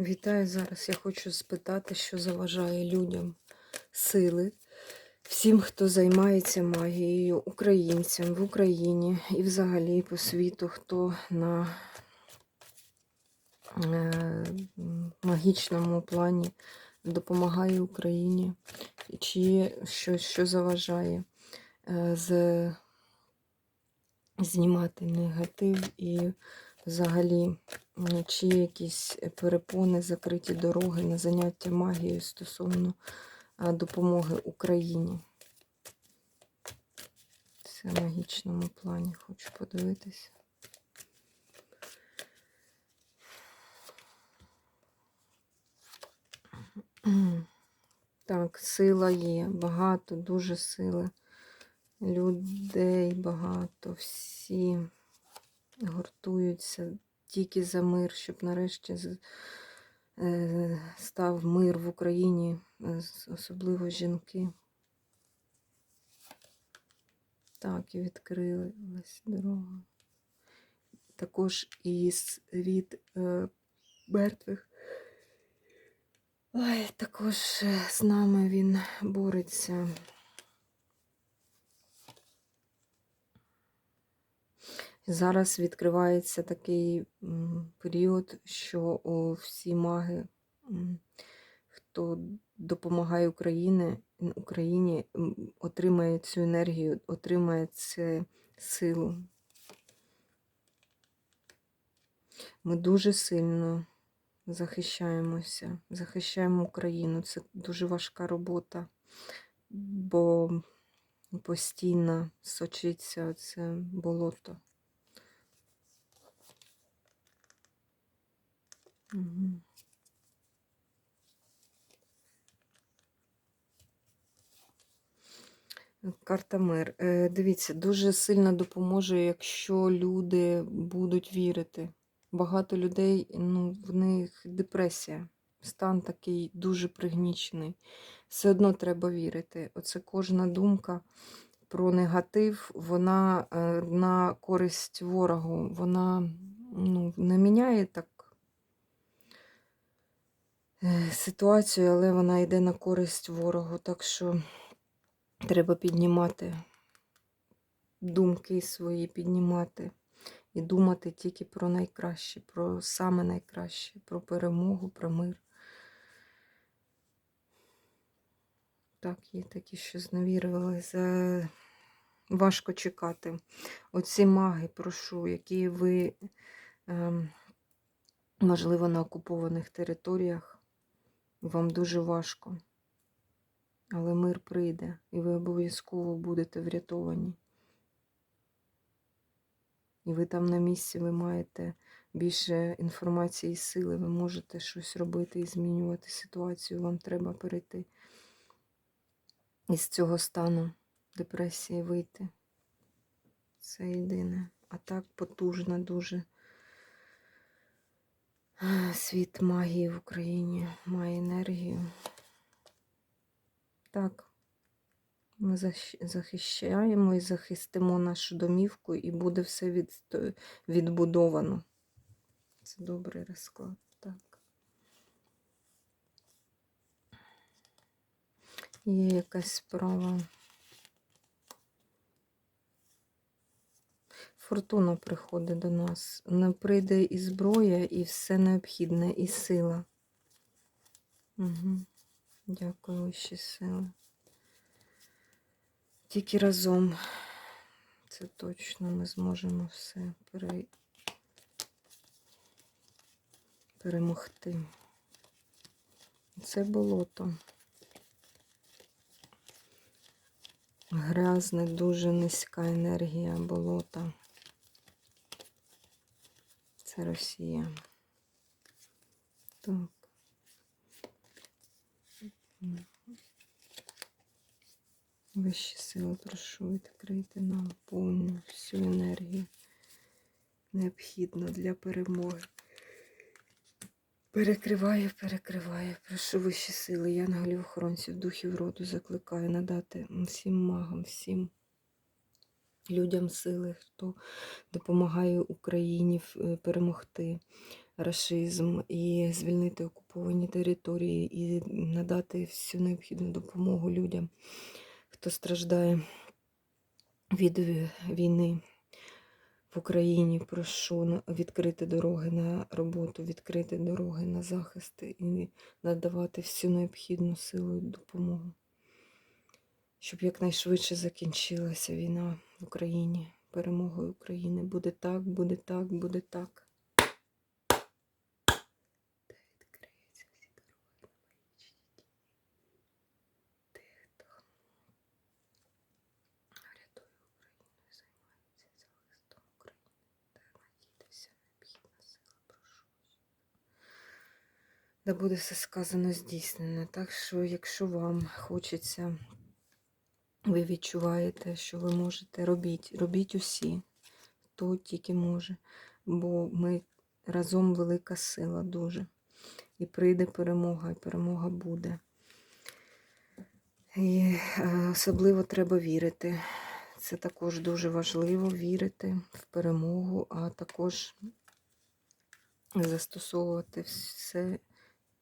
Вітаю зараз. Я хочу спитати, що заважає людям сили, всім, хто займається магією, українцям в Україні і взагалі по світу, хто на е, магічному плані допомагає Україні, чи щось, що заважає е, з, знімати негатив і взагалі. Чи якісь перепони, закриті дороги на заняття магією стосовно допомоги Україні? Це в магічному плані хочу подивитися. Так, сила є, багато, дуже сили. Людей багато, всі гуртуються тільки за мир, щоб нарешті е, став мир в Україні, е, особливо жінки. Так, і відкрилась дорога. Також і світ е, мертвих. Ой, також е, з нами він бореться. Зараз відкривається такий період, що всі маги, хто допомагає Україні, Україні, отримає цю енергію, отримає цю силу. Ми дуже сильно захищаємося, захищаємо Україну. Це дуже важка робота, бо постійно сочиться це болото. Карта мир. Е, Дивіться, дуже сильно допоможе, якщо люди будуть вірити. Багато людей, ну, в них депресія, стан такий дуже пригнічений. Все одно треба вірити. Оце кожна думка про негатив, вона е, на користь ворогу, вона ну, не міняє так ситуацію, але вона йде на користь ворогу. Так що треба піднімати думки свої, піднімати і думати тільки про найкраще, про саме найкраще, про перемогу, про мир. Так, є такі, що зневірили. За... Важко чекати. Оці маги, прошу, які ви, ем, можливо, на окупованих територіях, вам дуже важко. Але мир прийде, і ви обов'язково будете врятовані. І ви там на місці, ви маєте більше інформації і сили, ви можете щось робити і змінювати ситуацію. Вам треба перейти із цього стану депресії вийти. Це єдине. А так потужно дуже. Світ магії в Україні має енергію. Так, ми захищаємо і захистимо нашу домівку, і буде все відбудовано. Це добрий розклад. Так. Є якась справа. Фортуна приходить до нас. Не прийде і зброя, і все необхідне, і сила. Угу. Дякую, вищі сили. Тільки разом. Це точно ми зможемо все пере... перемогти. Це болото. Грязне, дуже низька енергія болота. Це Росія. Так. Вищі сили, прошу, відкрити нам повну всю енергію, необхідну для перемоги. Перекриваю, перекриваю. Прошу вищі сили, янголів, охоронців, духів роду закликаю надати всім магам, всім людям сили, хто допомагає Україні е, перемогти. рашизм, і звільнити окуповані території, і надати всю необхідну допомогу людям, хто страждає від війни в Україні. Прошу відкрити дороги на роботу, відкрити дороги на захист і надавати всю необхідну силу і допомогу, щоб якнайшвидше закінчилася війна в Україні. Перемогою України. Буде так, буде так, буде так. Та буде все сказано здійснено. Так що, якщо вам хочеться, ви відчуваєте, що ви можете, робіть. Робіть усі, хто тільки може. Бо ми разом велика сила дуже. І прийде перемога, і перемога буде. І е, особливо треба вірити. Це також дуже важливо вірити в перемогу, а також застосовувати все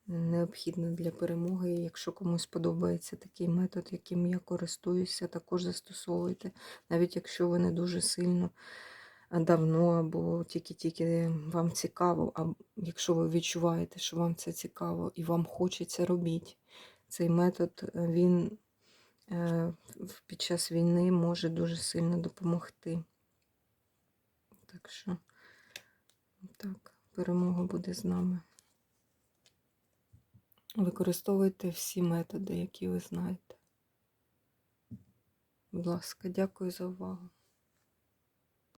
необхідне для перемоги. Якщо комусь подобається такий метод, яким я користуюся, також застосовуйте. Навіть якщо ви не дуже сильно давно або тільки-тільки вам цікаво, а якщо ви відчуваєте, що вам це цікаво і вам хочеться робіть. Цей метод е, він е, під час війни може дуже сильно допомогти. Так що, так, перемога буде з нами. Використовуйте всі методи, які ви знаєте. Будь ласка, дякую за увагу.